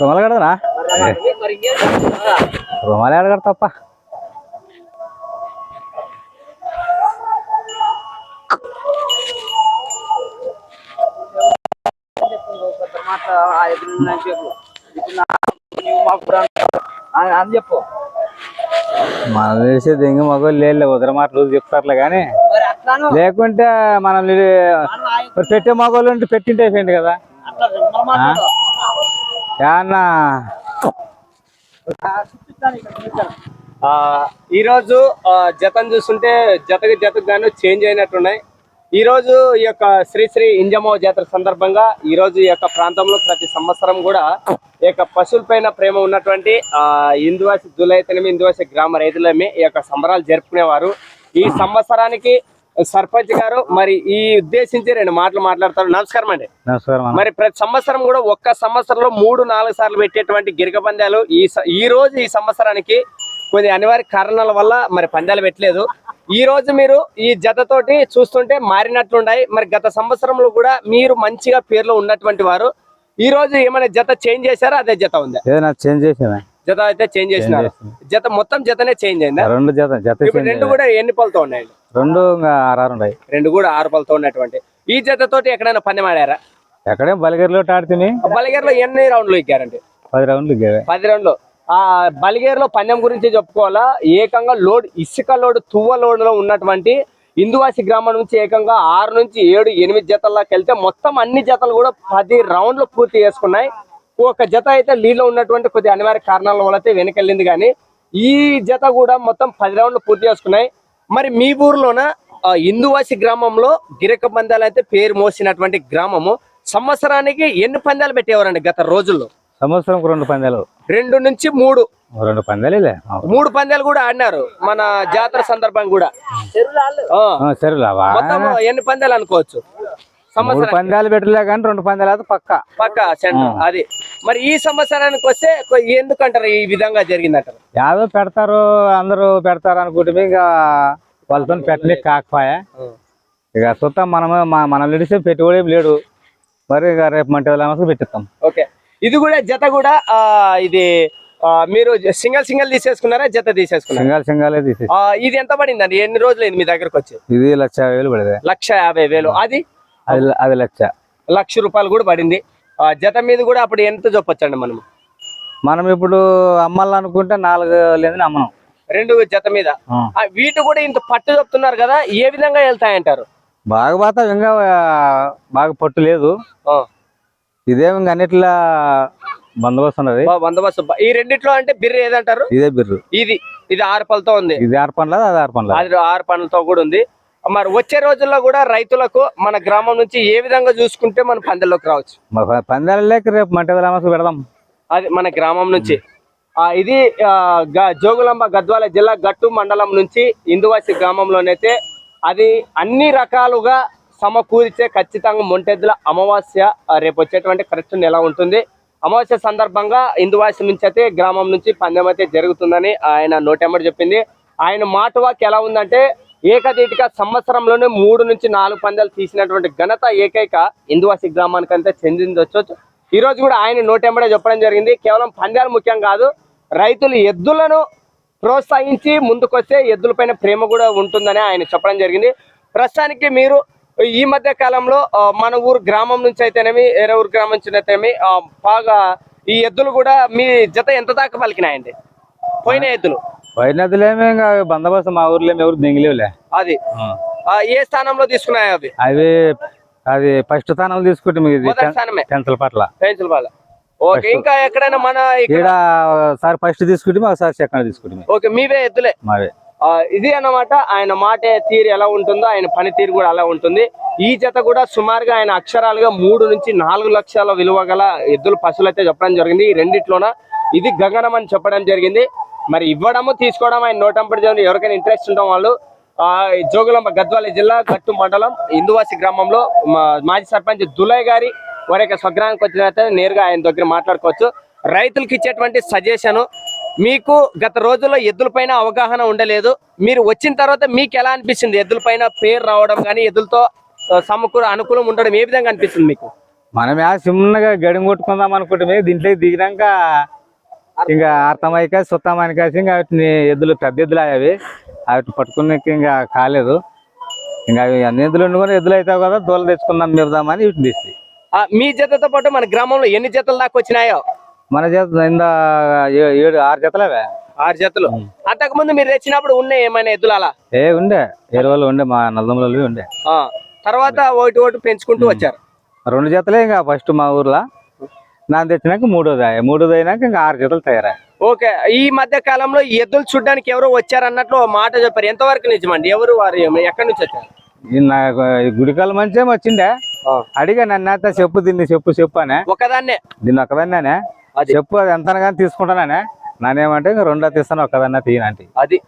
రుమాలు కడదనా రుమాలు ఏడ కడతాప్ప అని చెప్పు మనం తెలిసి దెంగి మగోళ్ళు లేదు ఉదర మాటలు చెప్తారులే కానీ. లేకుంటే మనం పెట్టే మగోళ్ళు ఉంటే పెట్టింటే అయిపోయింది కదా. ఈరోజు జతం జతను చూస్తుంటే జతకు జతకు గాను చేంజ్ అయినట్టున్నాయి. ఈరోజు ఈ యొక్క శ్రీశ్రీ ఇంజమో జాతర సందర్భంగా ఈరోజు ఈ యొక్క ప్రాంతంలో ప్రతి సంవత్సరం కూడా ఈ యొక్క పశువులపైన ప్రేమ ఉన్నటువంటి ఆ ఇందువాసి దులైతనమి ఇందువాసి గ్రామ రైతులమే ఈ యొక్క సంబరాలు జరుపుకునేవారు. ఈ సంవత్సరానికి సర్పంచ్ గారు మరి ఈ ఉద్దేశించి రెండు మాటలు మాట్లాడతారు. నమస్కారం అండి. నమస్కారం. మరి ప్రతి సంవత్సరం కూడా ఒక్క సంవత్సరంలో మూడు నాలుగు సార్లు పెట్టేటువంటి గిరిక పందాలు ఈ ఈ రోజు ఈ సంవత్సరానికి కొన్ని అనివార్య కారణాల వల్ల మరి పందాలు పెట్టలేదు. ఈ రోజు మీరు ఈ జతతోటి చూస్తుంటే మారినట్లున్నాయి. మరి గత సంవత్సరంలో కూడా మీరు మంచిగా పేర్లు ఉన్నటువంటి వారు. ఈ రోజు ఏమైనా జత చేంజ్ చేశారా? అదే జత ఉందా? ఏదైనా చేంజ్ చేసేదా జత అయితే చేంజ్ చేసినారు. జత మొత్తం జతనే చేంజ్ అయిందా? రెండు జత జత ఇప్పుడు రెండు కూడా ఎన్ని పళ్ళతో ఉన్నాయండి రెండు ఆరారు ఉన్నాయి. రెండు కూడా ఆరు పళ్ళతో ఉన్నటువంటి. ఈ జతతోటి ఎక్కడైనా పందెం ఆడారా? ఎక్కడే బలిగిరిలో ఆడితే బలిగేరులో ఎన్ని రౌండ్లు ఎక్కారండి? పది రౌండ్లు పది రౌండ్లు. ఆ బలిగేరులో పందెం గురించి చెప్పుకోవాలా? ఏకంగా లోడ్ ఇసుక లోడ్ తువ్వ లోడ్లో ఉన్నటువంటి ఇందువాసి గ్రామం నుంచి ఏకంగా ఆరు నుంచి ఏడు ఎనిమిది జతల్లోకి వెళ్తే మొత్తం అన్ని జతలు కూడా పది రౌండ్లు పూర్తి చేసుకున్నాయి. ఒక జత అయితే లీడ్లో ఉన్నటువంటి కొద్ది అనివార్య కారణాల వల్ల అయితే వెనకెళ్ళింది కానీ ఈ జత కూడా మొత్తం పది రౌండ్లు పూర్తి చేసుకున్నాయి. మరి మీ ఊర్లోన? ఇందువాసి గ్రామంలో గిరక పందాలు అయితే పేరు మోసినటువంటి గ్రామము. సంవత్సరానికి ఎన్ని పందాలు పెట్టేవారండి గత రోజుల్లో? సంవత్సరం రెండు పందాలు. రెండు నుంచి మూడు. రెండు పందాలేలే. మూడు పందాలు కూడా ఆడినారు మన జాతర సందర్భంగా కూడా. ఎన్ని పందాలు అనుకోవచ్చు? మూడు పందాలు పెట్టలే కానీ రెండు పందాలు పక్క. పక్క అది. మరి ఈ సంవత్సరానికి వస్తే ఎందుకంటారు ఈ విధంగా జరిగిందంటారు? యాదో పెడతారు అందరూ పెడతారు అనుకుంటే ఇక వాళ్ళతో పెట్టలే కాకపోయా. ఇక చూద్దాం మనము మనం లేడిస్తే పెట్టుబడి లేడు. మరి ఇక రేపు మంటి వెళ్ళామని పెట్టిస్తాం. ఓకే. ఇది కూడా జత కూడా ఇది మీరు సింగల్ సింగల్ తీసేసుకున్నారా జత తీసేసుకున్నారా? సింగాలు సింగాలే ఇది ఎంత పడిందండి? ఎన్ని రోజులైంది మీ దగ్గరకు వచ్చి? ఇది లక్ష వేలు పడేది. లక్ష యాభై వేలు. అది? అది అది లక్ష. లక్ష రూపాయలు కూడా పడింది. ఆ, జత మీద కూడా అప్పుడు ఎంత చెప్పొచ్చండి మనం మనం ఇప్పుడు అమ్మాలనుకుంటే నాలుగు లేదని అమ్మనం. రెండు జత మీద. వీటి కూడా ఇంత పట్టు చెప్తున్నారు కదా ఏ విధంగా వెళ్తాయంటారు? బాగా పోతా ఇంకా బాగా పట్టు లేదు. ఇదేమి ఇంకా అన్నిట్లా బందోబస్తు ఉన్నది. బందోబస్తు ఈ రెండిట్లో అంటే బిర్రు ఏదంటారు? ఇదే బిర్రు. ఇది ఇది ఆరు పళ్ళతో ఉంది. ఇది ఆరు పండ్ల అది ఆరు పండ్ల అది ఆరు పళ్ళతో కూడా ఉంది. మరి వచ్చే రోజుల్లో కూడా రైతులకు మన గ్రామం నుంచి ఏ విధంగా చూసుకుంటే మన పందెల్లోకి రావచ్చు? పందాలు లేక రేపు మంట పెడదాం. అది మన గ్రామం నుంచి. ఆ ఇది జోగులాంబ గద్వాల జిల్లా గట్టు మండలం నుంచి ఇందువాసి గ్రామంలోనైతే అది అన్ని రకాలుగా సమకూరితే ఖచ్చితంగా మొంటెద్దుల అమావాస్య రేపు వచ్చేటువంటి కరెక్ట్ నెల ఉంటుంది. అమావాస్య సందర్భంగా ఇందువాసి నుంచి అయితే గ్రామం నుంచి పందెం అయితే జరుగుతుందని ఆయన నోటెమ్మడి చెప్పింది. ఆయన మాట వాక్ ఎలా ఉందంటే ఏకదీటిగా సంవత్సరంలోనే మూడు నుంచి నాలుగు పందాలు తీసినటువంటి ఘనత ఏకైక ఇందువాసి గ్రామానికంతా చెందింది వచ్చొచ్చు. ఈ రోజు కూడా ఆయన నోటెంబడే చెప్పడం జరిగింది. కేవలం పందాలు ముఖ్యం కాదు రైతులు ఎద్దులను ప్రోత్సహించి ముందుకొస్తే ఎద్దులపైన ప్రేమ కూడా ఉంటుందని ఆయన చెప్పడం జరిగింది. ప్రస్తుతానికి మీరు ఈ మధ్య కాలంలో మన ఊరు గ్రామం నుంచి అయితేనేమి వేరే ఊరు గ్రామం నుంచి అయితేనేమి బాగా ఈ ఎద్దులు కూడా మీ జత ఎంత దాకా పలికినాయండి? పోయిన ఎద్దులు. వైనదులేమి ఇంకా బందోబస్తు మా ఊర్లో ఎవరు దింగిలేవులే. అది. ఆ, ఏ స్థానంలో తీసుకున్నాయి అవి అవి అది ఫస్ట్ స్థానం తీసుకుంటే ఇది పట్ల. పెన్సిల్ బాల ఓకే ఇంకా ఎక్కడైనా మన ఇక్కడ సార్ ఫస్ట్ తీసుకుంటే ఒకసారి సెకండ్ తీసుకుంటే ఓకే మీవే ఎద్దులే. మావే. ఇది అన్నమాట ఆయన మాట తీరు ఎలా ఉంటుందో ఆయన పని తీరు కూడా అలా ఉంటుంది. ఈ జత కూడా సుమారుగా ఆయన అక్షరాలుగా మూడు నుంచి నాలుగు లక్షల విలువ గల ఎద్దుల పశువులు అయితే చెప్పడం జరిగింది. ఈ రెండిట్లోన ఇది గగనం అని చెప్పడం జరిగింది. మరి ఇవ్వడము తీసుకోవడం ఆయన నోటంపడి జరిగింది ఎవరికైనా ఇంట్రెస్ట్ ఉండడం వాళ్ళు జోగులాంబ గద్వాల జిల్లా గట్టు మండలం ఇందువాసి గ్రామంలో మా- మాజీ సర్పంచ్ దులయ్ గారి వారి యొక్క స్వగ్రామానికి వచ్చినట్లయితే నేరుగా ఆయన దగ్గర మాట్లాడుకోవచ్చు. రైతులకు ఇచ్చేటువంటి సజెషన్ మీకు గత రోజుల్లో ఎద్దుల పైన అవగాహన ఉండలేదు. మీరు వచ్చిన తర్వాత మీకు ఎలా అనిపిస్తుంది? ఎద్దుల పైన పేరు రావడం కానీ ఎద్దులతో సమకూర అనుకూలం ఉండడం ఏ విధంగా అనిపిస్తుంది మీకు? మనం ఆ చిన్నగా గడిం కొట్టుకుందాం అనుకుంటే దీంట్లో దిగినాక ఇంకా అర్థమైక సుత్తమాని కాసి ఇంకా వాటిని ఎద్దులు పెద్ద ఎద్దులు అవి. వాటిని పట్టుకునేకి ఇంకా కాలేదు. ఇంకా అవి అన్ని ఎద్దులు ఉండి కూడా ఎద్దులు అవుతావు కదా దూల తెచ్చుకుందాం మేపుదామని వీటిని తీసి. ఆ, మీ జతతో పాటు మన గ్రామంలో ఎన్ని జతలు దాకా వచ్చినాయో? మన ఏ- ఏడు ఆరు జతలు అవే. ఆరు జతలు. అంతకు ముందు మీరు తెచ్చినప్పుడు ఉన్నాయి ఏమైనా ఎద్దులు అలా? ఏ ఉండే. ఎరువులు ఉండే మా నల్లదమ్ములు ఉండే. తర్వాత ఒకటి ఒకటి పెంచుకుంటూ వచ్చారు. రెండు జతలే ఇంకా ఫస్ట్ మా ఊర్లో. నాన్న తెచ్చినాక మూడోది అయ్యాయి మూడోది అయినాక ఇంకా ఆరు జతలు తయారయ్యాయి ఓకే. ఈ మధ్య కాలంలో ఎద్దులు చూడడానికి ఎవరో వచ్చారన్నట్లు ఓ మాట చెప్పారు. ఎంతవరకు నిజమండి? ఎవరు వారు? ఎక్కడి నుంచి వచ్చారు? ఈ నాకు ఈ గుడికాల మంచి వచ్చిండే. అడిగా నన్ను అయితే చెప్పు దీన్ని చెప్పు చెప్పు అనే. ఒకదాన్నే. దీన్ని ఒక్కదాన్నే అది. చెప్పు అది ఎంత కానీ తీసుకుంటాననే. నానేమంటే ఇంకా రెండో తీస్తాను ఒక్కదన్నా తీయనంటే అది.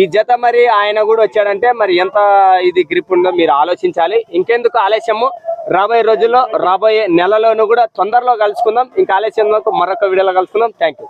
ఈ జత మరి ఆయన కూడా వచ్చాడంటే మరి ఎంత ఇది గ్రిప్ ఉందో మీరు ఆలోచించాలి. ఇంకెందుకు ఆలస్యము? రాబోయే రోజుల్లో రాబోయే నెలలోనూ కూడా తొందరలో కలుసుకుందాం. ఇంకా ఆలస్యం మరొక వీడియోలో కలుసుకుందాం. Thank you